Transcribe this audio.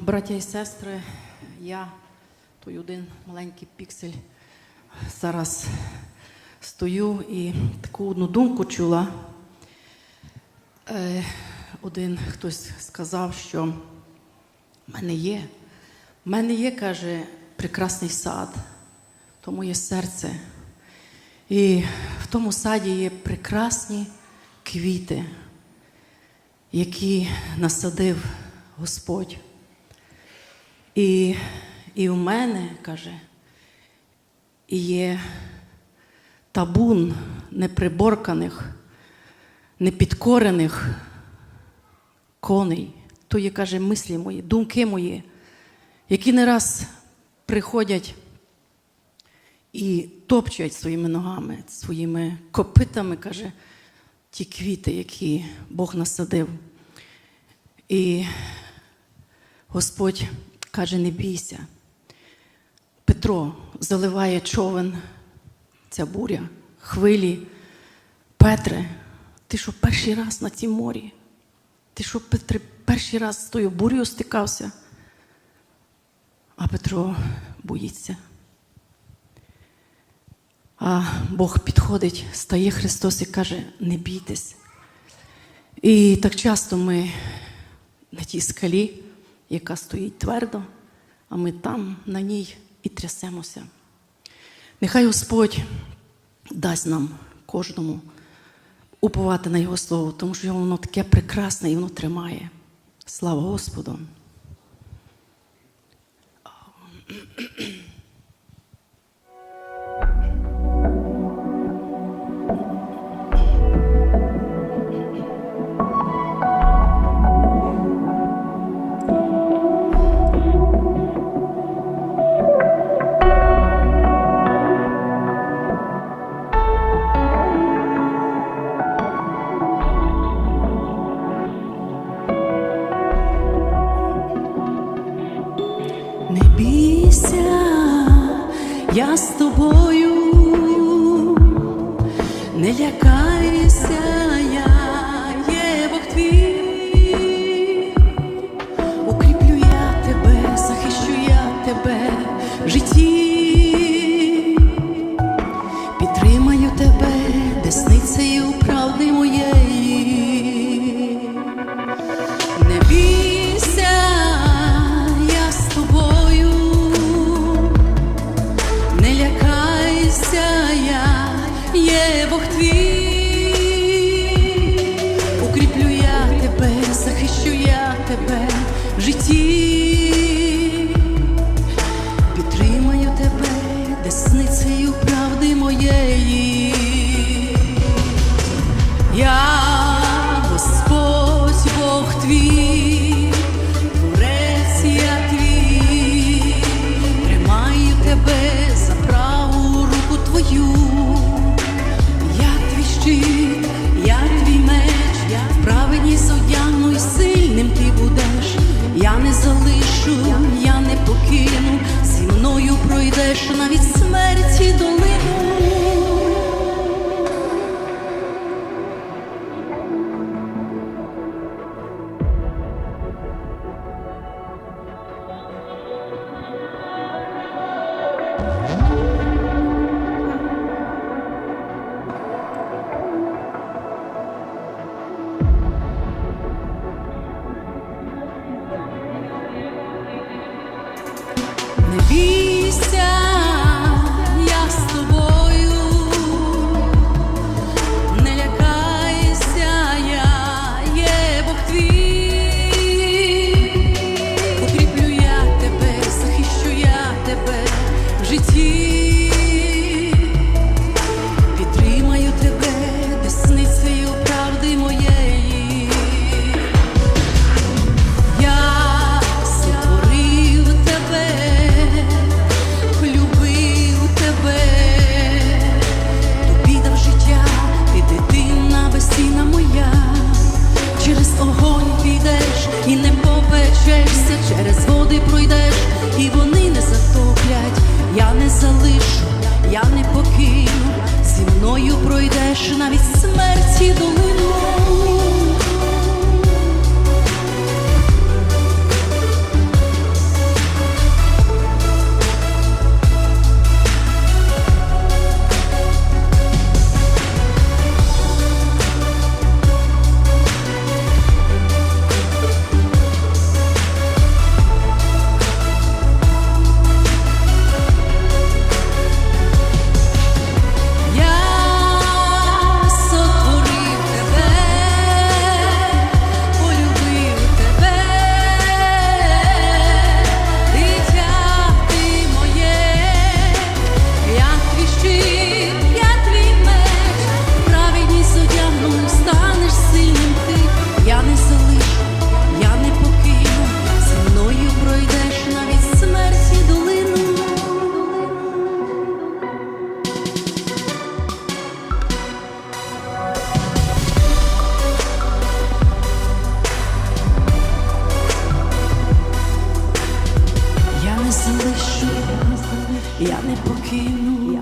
Браття і сестри, я той один маленький піксель зараз стою і таку одну думку чула. Е, один хтось сказав, що в мене є, в мене є, каже, прекрасний сад, то моє серце. І в тому саді є прекрасні квіти, які насадив Господь. І, і у мене, каже, є табун неприборканих, непідкорених коней. То є, каже, мислі мої, думки мої, які не раз приходять і топчуть своїми ногами, своїми копитами, каже, ті квіти, які Бог насадив. І Господь каже, не бійся. Петро заливає човен, ця буря, хвилі. Петре, ти що перший раз на цім морі? Ти що, Петре, перший раз з тою бурею стикався? А Петро боїться. А Бог підходить, стає Христос і каже: не бійтесь. І так часто ми на тій скалі, яка стоїть твердо, а ми там на ній і трясемося. Нехай Господь дасть нам кожному уповати на Його Слово, тому що воно таке прекрасне і воно тримає. Слава Господу! Я з тобою, не лякайся, є Бог твій, укріплю я тебе, захищу я тебе в житті, підтримаю тебе десницею правди моєї. Я Господь Бог твій, залишу, я не покину, зі мною пройдеш навіть смерті долину. Не бійся, пройдеш навіть смерті долину. Я не покину.